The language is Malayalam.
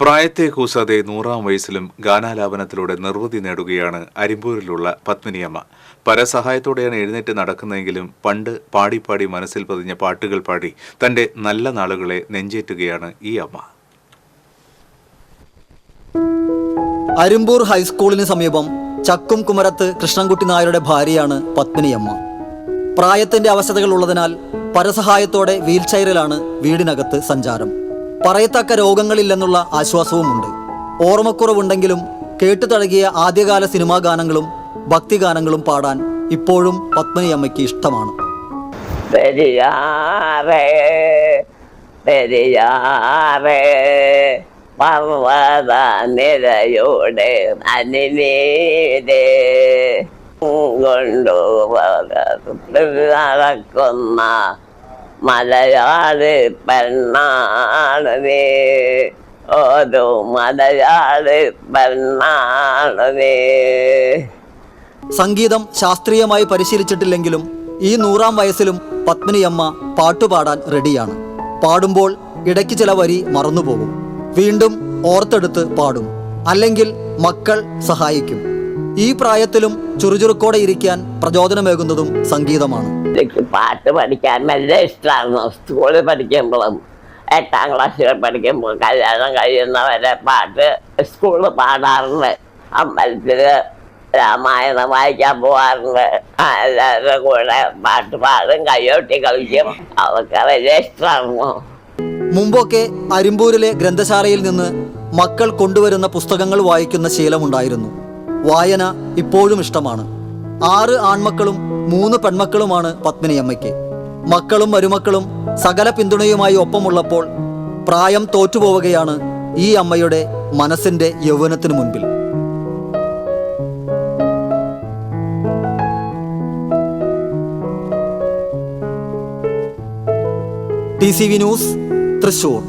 പ്രായത്തെ കൂസാതെ നൂറാം വയസ്സിലും ഗാനാലാപനത്തിലൂടെ നിർവൃതി നേടുകയാണ് അരിമ്പൂരിലുള്ള പത്മിനിയമ്മ. പരസഹായത്തോടെയാണ് എഴുന്നേറ്റ് നടക്കുന്നതെങ്കിലും പണ്ട് പാടിപ്പാടി പാടി മനസ്സിൽ പതിഞ്ഞ പാട്ടുകൾ പാടി തന്റെ നല്ല നാളുകളെ നെഞ്ചേറ്റുകയാണ് ഈ അമ്മ. അരിമ്പൂർ ഹൈസ്കൂളിന് സമീപം ചക്കും കുമരത്ത് കൃഷ്ണൻകുട്ടി നായരുടെ ഭാര്യയാണ് പത്മിനിയമ്മ. പ്രായത്തിന്റെ അവശതകൾ ഉള്ളതിനാൽ പരസഹായത്തോടെ വീൽചെയറിലാണ് വീടിനകത്ത് സഞ്ചാരം. പറയത്തക്ക രോഗങ്ങളില്ലെന്നുള്ള ആശ്വാസവുമുണ്ട്. ഓർമ്മക്കുറവുണ്ടെങ്കിലും കേട്ടു തഴകിയ ആദ്യകാല സിനിമാ ഗാനങ്ങളും ഭക്തിഗാനങ്ങളും പാടാൻ ഇപ്പോഴും പത്മിനിയമ്മയ്ക്ക് ഇഷ്ടമാണ്. പെരിയാറേ മലയാളി പെണ്ണാണവേ ഓരോ മലയാളി പെണ്ണാണവേ സംഗീതം ശാസ്ത്രീയമായി പരിശീലിച്ചിട്ടില്ലെങ്കിലും ഈ നൂറാം വയസ്സിലും പത്മിനിയമ്മ പാട്ടുപാടാൻ റെഡിയാണ്. പാടുമ്പോൾ ഇടയ്ക്ക് ചില വരി മറന്നുപോകും. വീണ്ടും ഓർത്തെടുത്ത് പാടും. അല്ലെങ്കിൽ മക്കൾ സഹായിക്കും. ഈ പ്രായത്തിലും ചുറുചുറുക്കോടെ ഇരിക്കാൻ പ്രചോദനമേകുന്നതും സംഗീതമാണ്. പാട്ട് പഠിക്കാൻ നല്ല ഇഷ്ടമായിരുന്നു സ്കൂളിൽ പഠിക്കുമ്പോഴും എട്ടാം ക്ലാസ്സിൽ പഠിക്കുമ്പോൾ കല്യാണം കഴിയുന്നവരെ പാട്ട് സ്കൂളിൽ പാടാറുണ്ട്. അമ്പലത്തിൽ രാമായണം വായിക്കാൻ പോകാറുണ്ട് ആ, എല്ലാവരുടെ കൂടെ പാട്ട് പാടും കയ്യോട്ടി കളിക്കും. അതൊക്കെ വലിയ ഇഷ്ടമായിരുന്നു മുമ്പൊക്കെ അരിമ്പൂരിലെ ഗ്രന്ഥശാലയിൽ നിന്ന് മക്കൾ കൊണ്ടുവരുന്ന പുസ്തകങ്ങൾ വായിക്കുന്ന ശീലമുണ്ടായിരുന്നു. വായന ഇപ്പോഴും ഇഷ്ടമാണ്. ആറ് ആൺമക്കളും മൂന്ന് പെൺമക്കളുമാണ് പത്മിനിയമ്മയ്ക്ക് മക്കളും മരുമക്കളും സകല പിന്തുണയുമായി ഒപ്പമുള്ളപ്പോൾ പ്രായം തോറ്റുപോവുകയാണ് ഈ അമ്മയുടെ മനസ്സിന്റെ യൗവനത്തിനു മുൻപിൽ. T C V news Thrissur.